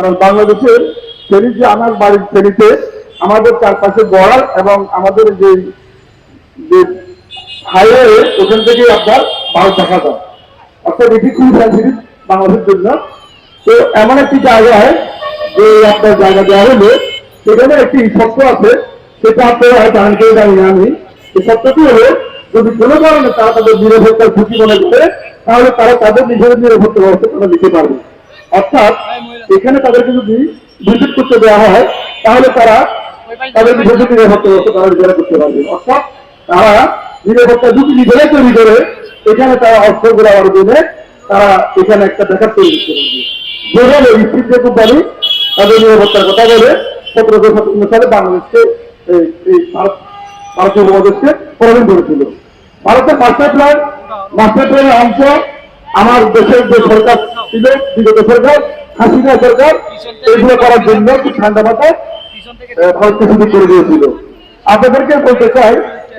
কারণ বাংলাদেশের ফেরি যে আমার বাড়ির ফেরিতে আমাদের চারপাশে গড়াল এবং আমাদের যে হাইওয়ে ওখান থেকে আপনার ভারত দেখা যায়। অর্থাৎ এটি খুবই সেন্সিটিভ বাংলাদেশের জন্য। তো এমন একটি জায়গায় যে আপনার জায়গা দেওয়া হলো, সেখানে একটি শর্ত আছে, সেটা আপনারা জানেন কেউ জানি না আমি। এই শর্তটি হলো, যদি কোনো কারণে তারা তাদের নিরাপত্তার ঝুঁকি মনে করে, তাহলে তারা তাদের নিজেদের নিরাপত্তা ব্যবস্থা তারা নিতে পারবে। অর্থাৎ এখানে তাদেরকে যদি ভিজিট করতে দেওয়া হয়, তাহলে তারা তাদের নিজেদের নিরাপত্তা তারা নিজেরা করতে পারবে। অর্থাৎ তারা নিরাপত্তা ঝুঁকি নিজেরাই তৈরি করে, এখানে তারা অস্ত্রগুলো আবার দিনে তারা এখানে একটা দেখার তৈরি করতে পারবে। যেভাবে ইস্ট ইন্ডিয়া কোম্পানি তাদের নিরাপত্তার কথা বলে সতেরোশো সাতান্ন সালে বাংলাদেশকে ভারতীয় উপমহাদেশকে পরাধীন করেছিল ভারতের মাস্টার প্ল্যান, মাস্টার প্ল্যানের অংশ আমার দেশের যে সরকার ছিল, বিগত সরকার, হাসিনা সরকার, এইগুলো করার জন্য ঠান্ডা মাথায় ভারতকে করে দিয়েছিল। আপনাদেরকে বলতে চাই,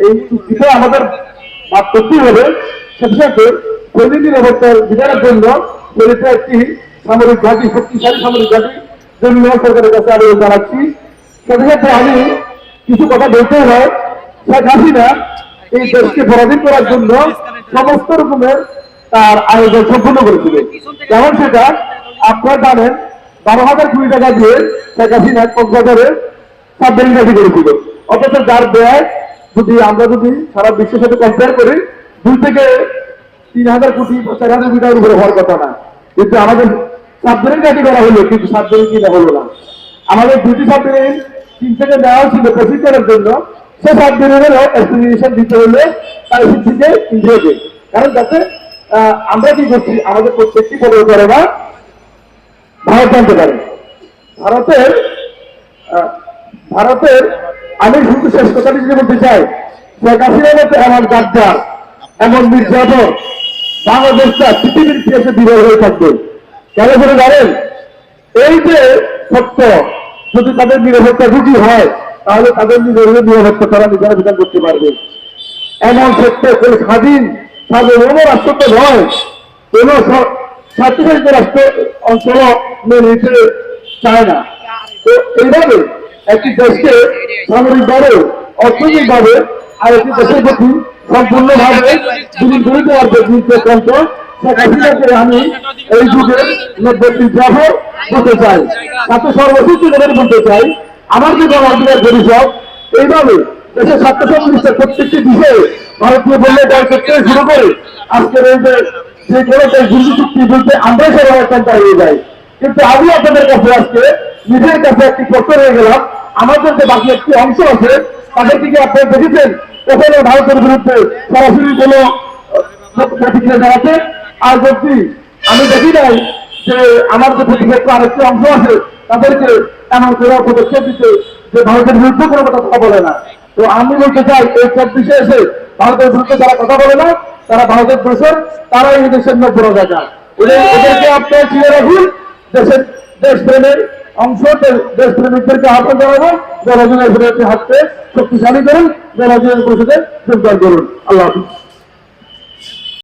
এই চুক্তিতে আমাদের বাদ হবে। সাথে সাথে শরীর নিরাপত্তার বিচারের জন্য শরীরটা একটি সামরিক ঘাঁটি, শক্তিশালী সামরিক ঘাঁটি জন্য সরকারের কাছে আবেদন জানাচ্ছি। সাথে সাথে আমি কিছু কথা বলতে হয়। শেখ হাসিনা এই দেশকে পরাধীন করার জন্য সমস্ত রকমের তার আয়োজন সম্পূর্ণ করেছিল যেমন সেটা আপনারা জানেন, বারো হাজার কোটি টাকা দিয়ে শেখ হাসিনা কক্সবাজারে সাবমেরিন ঘাঁটি করেছিল অথচ যার ব্যয় যদি আমরা যদি সারা বিশ্বের সাথে কম্পেয়ার করি, দুই থেকে তিন হাজার কোটি চার হাজার কোটি টাকার উপরে হওয়ার কথা না। কিন্তু আমাদের সাবমেরিন ঘাঁটি করা হলো, কিন্তু সাবমেরিন কিনা হলো না। আমাদের দুটি সাবমেরিন চীন থেকে নেওয়া ছিল প্রশিক্ষণের জন্য। সে সাবমেরিনেরও এক্সপ্লেনেশন দিতে হলে, তার থেকে ইন্ডিয়াকে কারণ যাতে আমরা কি করছি? আমাদের প্রত্যেকটি না ভারত জানতে পারে। ভারতের ভারতের, আমি শুধু শেষ কথাটি যদি বলতে চাই, শেখ মতো এমন গাদ্দার, এমন নির্যাতন বাংলাদেশটা পৃথিবীর ইতিহাসে বিরল হয়ে থাকবে। কেন করে জানেন? এই যে সত্য, যদি তাদের নিরাপত্তা রুটি হয়, তাহলে তাদের নিজেদের নিরাপত্তা তারা নিজেরা বিচার করতে পারবে। এমন সত্য স্বাধীন সার্বভৌম রাষ্ট্র তো নয় কোন স্বার্থশাসিত রাষ্ট্র অঞ্চল মেনে নিতে চায় না। তো এইভাবে একটি দেশকে সামরিকভাবে, অর্থনৈতিকভাবে আর একটি দেশের প্রতি সম্পূর্ণভাবে হাসিনাকে আমি এই চাই। তাতে কথা বলতে চাই, আমার যে গণঅধিকার পরিষদ, এইভাবে দেশের স্বার্থ সংশ্লিষ্ট প্রত্যেকটি বিষয়ে ভারতীয় বললে দায় করতে শুরু করে আজকের এই যে যে কোনো দেশ হিন্দু চুক্তি বলতে আমরাই একটা হয়ে যাই কিন্তু আমি আপনাদের কাছে আজকে নিজের কাছে একটি প্রশ্ন হয়ে গেলাম। আমাদের যে বাকি একটি অংশ আছে, তাদের দিকে আপনারা দেখেছেন ওখানে ভারতের বিরুদ্ধে সরাসরি কোনো প্রতিক্রিয়া জানাতে আর যদি আমি দেখি নাই যে আমার যে প্রতিক্রিয়া আরেকটি অংশ আছে, তাদেরকে এমন কোনো পদক্ষেপ দিতে যে ভারতের বিরুদ্ধে কোনো কথা বলে না। তো আমি বলতে চাই, এই চব্বিশে এসে ভারতের বিরুদ্ধে যারা কথা বলে না তারা ভারতের দেশের তারা এই দেশের মধ্যে পুরো ওদের ওদেরকে আপনারা চিনে রাখুন দেশের দেশপ্রেমের অংশ দেশ দেশপ্রেমিকদেরকে আহ্বান জানাব বিরুদ্ধে হাতকে শক্তিশালী করুন জনগণের পরিষদে যোগদান করুন। আল্লাহ হাফিজ।